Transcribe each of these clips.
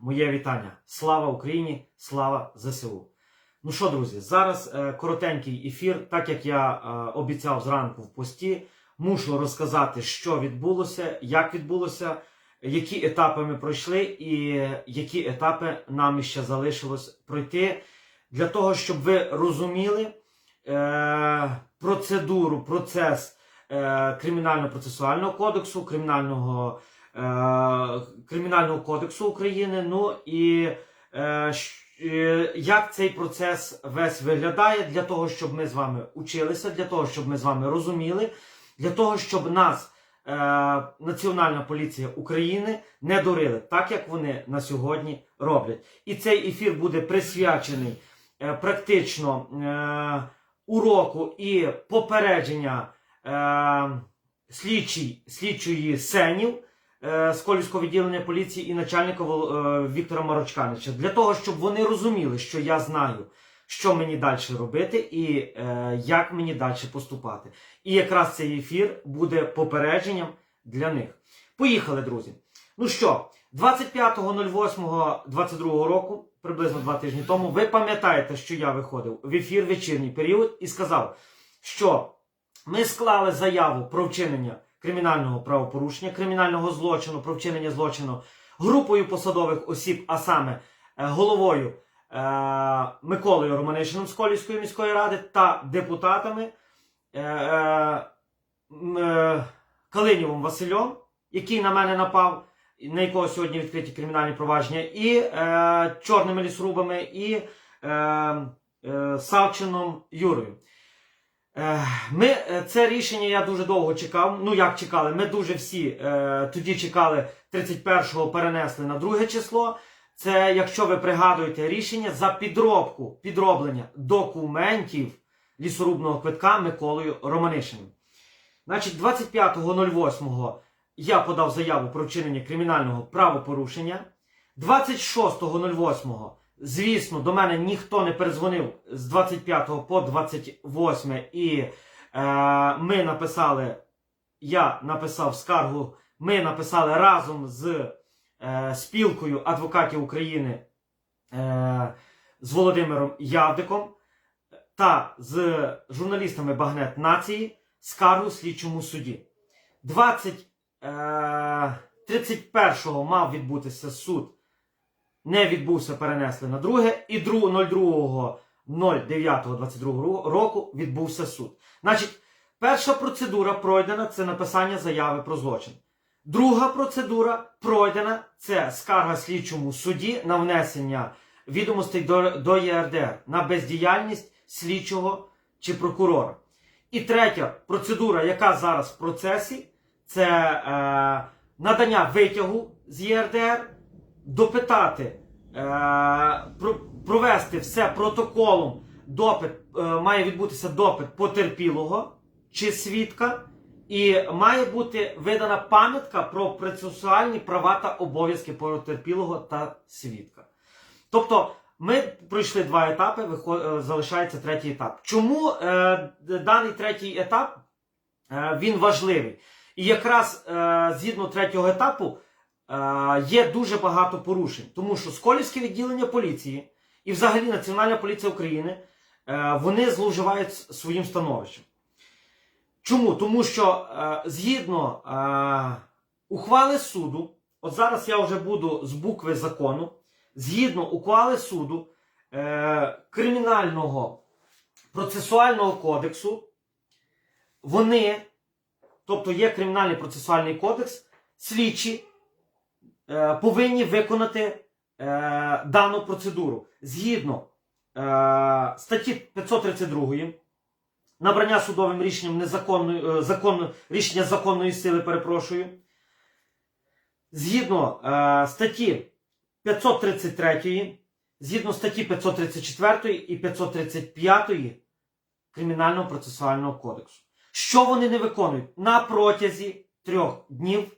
Моє вітання. Слава Україні, слава ЗСУ. Ну що, друзі, зараз е, коротенький ефір, так як я е, обіцяв зранку в пості, мушу розказати, що відбулося, як відбулося, які етапи ми пройшли і які етапи нам ще залишилось пройти, для того, щоб ви розуміли е, процедуру, процес е, кримінально-процесуального кодексу, кримінального е, Кримінального кодексу України. Ну і е, е, як цей процес весь виглядає для того, щоб ми з вами училися, для того, щоб ми з вами розуміли, для того, щоб нас е, Національна поліція України не дурили, так як вони на сьогодні роблять. І цей ефір буде присвячений е, практично е, уроку і попередження е, слідчої сенів е, з Колівського відділення поліції і начальника е, Віктора Марочканича для того, щоб вони розуміли, що я знаю, що мені далі робити і е, як мені далі поступати. І якраз цей ефір буде попередженням для них. Поїхали, друзі. Ну що, 25.08.22 року, приблизно два тижні тому, ви пам'ятаєте, що я виходив в ефір вечірній період і сказав, що ми склали заяву про вчинення кримінального правопорушення, кримінального злочину, про вчинення злочину групою посадових осіб, а саме е, головою е, Миколою Романишиним з Колівської міської ради та депутатами е, е, е, Васильом, який на мене напав, на якого сьогодні відкриті кримінальні провадження, і е, чорними лісрубами, і е, е, Савчином Юрою. Ми е, це рішення я дуже довго чекав. Ну як чекали? Ми дуже всі е, тоді чекали 31-го перенесли на друге число. Це, якщо ви пригадуєте рішення за підробку, підроблення документів лісорубного квитка Миколою Романишиним. Значить, 25.08 я подав заяву про вчинення кримінального правопорушення. 26.08, звісно, до мене ніхто не перезвонив з 25 по 28 і е, ми написали, я написав скаргу, ми написали разом з е, спілкою адвокатів України е, з Володимиром Явдиком та з журналістами Багнет Нації скаргу слідчому суді. 20, е, 31-го мав відбутися суд не відбувся, перенесли на друге, і 02.09.22 року відбувся суд. Значить, перша процедура пройдена це написання заяви про злочин. Друга процедура пройдена це скарга слідчому суді на внесення відомостей до, до ЄРДР на бездіяльність слідчого чи прокурора. І третя процедура, яка зараз в процесі, це е, надання витягу з ЄРДР допитати, е, провести все протоколом. Допит е, має відбутися допит потерпілого чи свідка, і має бути видана пам'ятка про процесуальні права та обов'язки потерпілого та свідка. Тобто, ми пройшли два етапи, е, залишається третій етап. Чому е, даний третій етап е, він важливий? І якраз е, згідно третього етапу є дуже багато порушень, тому що Сколівське відділення поліції і взагалі Національна поліція України е, вони зловживають своїм становищем. Чому? Тому що е, згідно е, ухвали суду, от зараз я вже буду з букви закону, згідно ухвали суду е, кримінального процесуального кодексу, вони, тобто є кримінальний процесуальний кодекс, слідчі е, повинні виконати е, дану процедуру згідно е, статті 532 набрання судовим рішенням незаконної е, законно, рішення законної сили, перепрошую. Згідно е, статті 533, згідно статті 534 і 535 Кримінального процесуального кодексу. Що вони не виконують? На протязі трьох днів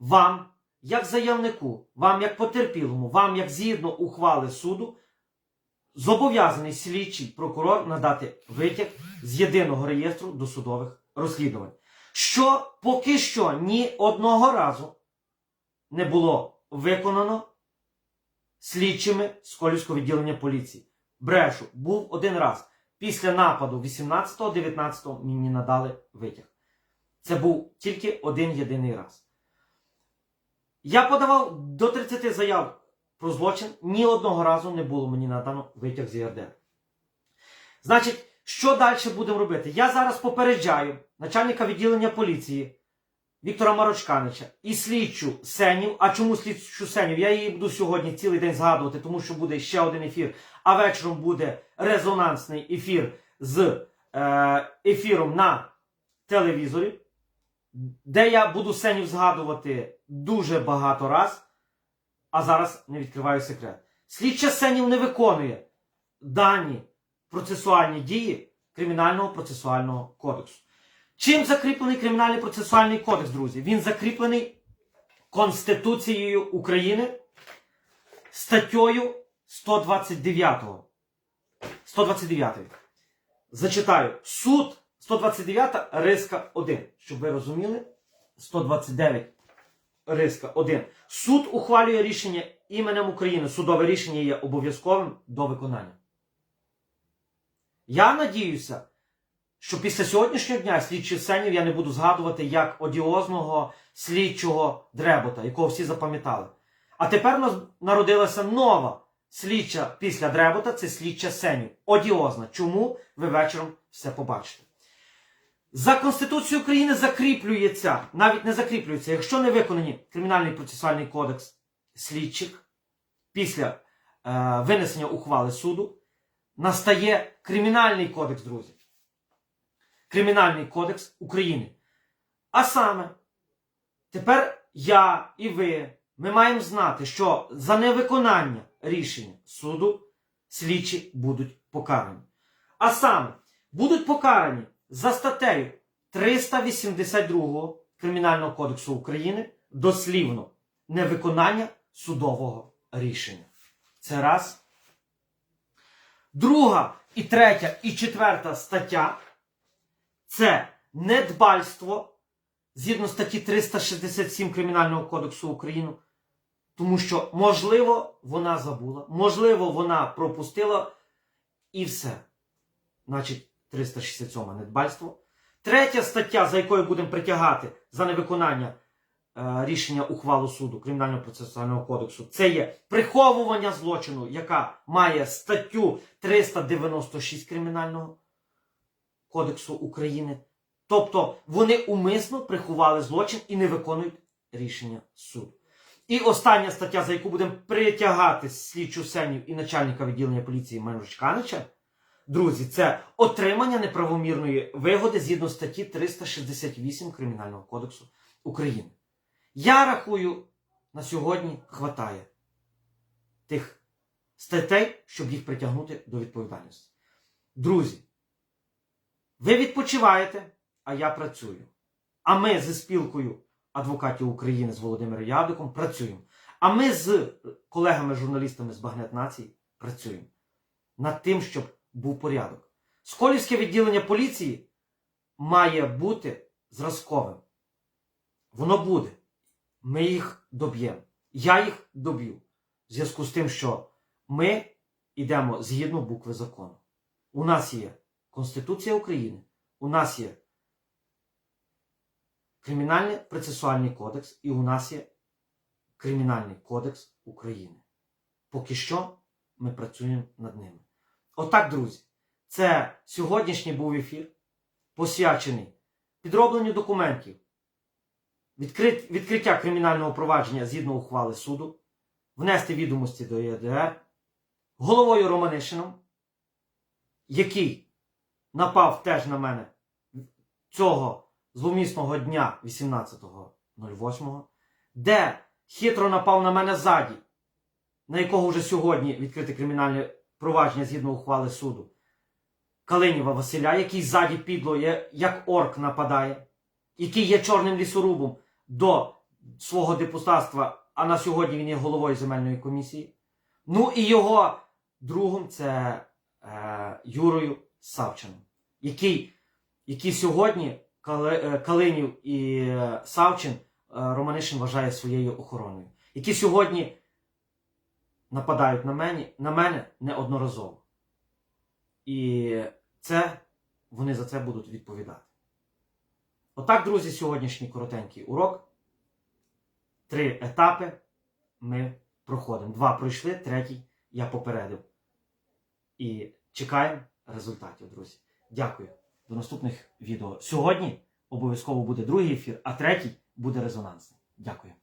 вам, як заявнику, вам як потерпілому, вам як згідно ухвали суду, зобов'язаний слідчий прокурор надати витяг з єдиного реєстру досудових розслідувань. Що поки що ні одного разу не було виконано слідчими з Колівського відділення поліції. Брешу, був один раз. Після нападу 18-19 мені надали витяг. Це був тільки один єдиний раз. Я подавав до 30 заяв про злочин, ні одного разу не було мені надано витяг з ЄРДР. Значить, що далі будемо робити? Я зараз попереджаю начальника відділення поліції Віктора Марочканича і слідчу Сенів. А чому слідчу Сенів? Я її буду сьогодні цілий день згадувати, тому що буде ще один ефір, а вечором буде резонансний ефір з е, ефіром на телевізорі, де я буду Сенів згадувати дуже багато раз, а зараз не відкриваю секрет. Слідча Сенів не виконує дані процесуальні дії Кримінального процесуального кодексу. Чим закріплений Кримінальний процесуальний кодекс, друзі? Він закріплений Конституцією України статтею 129. 129. Зачитаю. Суд 129 риска 1. Щоб ви розуміли, 129 риска 1. Суд ухвалює рішення іменем України. Судове рішення є обов'язковим до виконання. Я надіюся, що після сьогоднішнього дня слідчих сенів я не буду згадувати як одіозного слідчого дребота, якого всі запам'ятали. А тепер у нас народилася нова слідча після дребота це слідча сенів. Одіозна. Чому ви вечором все побачите? За Конституцією України закріплюється, навіть не закріплюється, якщо не виконані Кримінальний процесуальний кодекс слідчих після е, винесення ухвали суду, настає Кримінальний кодекс, друзі. Кримінальний кодекс України. А саме, тепер я і ви, ми маємо знати, що за невиконання рішення суду слідчі будуть покарані. А саме, будуть покарані за статтею 382 Кримінального кодексу України дослівно невиконання судового рішення. Це раз. Друга і третя і четверта стаття це недбальство згідно статті 367 Кримінального кодексу України. Тому що, можливо, вона забула, можливо, вона пропустила і все. Значить, 367 недбальство. Третя стаття, за якою будемо притягати за невиконання е, рішення ухвалу суду Кримінального процесуального кодексу, це є приховування злочину, яка має статтю 396 Кримінального кодексу України. Тобто вони умисно приховали злочин і не виконують рішення суду. І остання стаття, за яку будемо притягати слідчу сенів і начальника відділення поліції Менручканича, друзі, це отримання неправомірної вигоди згідно статті 368 Кримінального кодексу України. Я рахую, на сьогодні хватає тих статей, щоб їх притягнути до відповідальності. Друзі, ви відпочиваєте, а я працюю. А ми зі спілкою адвокатів України з Володимиром Ядиком працюємо. А ми з колегами-журналістами з Багнет Нації працюємо над тим, щоб був порядок. Сколівське відділення поліції має бути зразковим. Воно буде. Ми їх доб'ємо. Я їх доб'ю. В зв'язку з тим, що ми йдемо згідно букви закону. У нас є Конституція України, у нас є Кримінальний процесуальний кодекс і у нас є Кримінальний кодекс України. Поки що ми працюємо над ними. Отак, друзі, це сьогоднішній був ефір, посвячений підробленню документів, відкрит, відкриття кримінального провадження згідно ухвали суду, внести відомості до ЄДР, головою Романишином, який напав теж на мене цього зломісного дня 18.08, де хитро напав на мене ззаді, на якого вже сьогодні відкрите кримінальне провадження згідно ухвали суду, Калиніва Василя, який ззаді підло є, як орк нападає, який є чорним лісорубом до свого депутатства, а на сьогодні він є головою земельної комісії. Ну і його другом це е, Юрою Савчином, який, який сьогодні е, Калинів і е, Савчин е, Романишин вважає своєю охороною, які сьогодні нападають на мене, на мене неодноразово. І це вони за це будуть відповідати. Отак, друзі, сьогоднішній коротенький урок. Три етапи ми проходимо. Два пройшли, третій я попередив. І чекаємо результатів, друзі. Дякую. До наступних відео. Сьогодні обов'язково буде другий ефір, а третій буде резонансний. Дякую.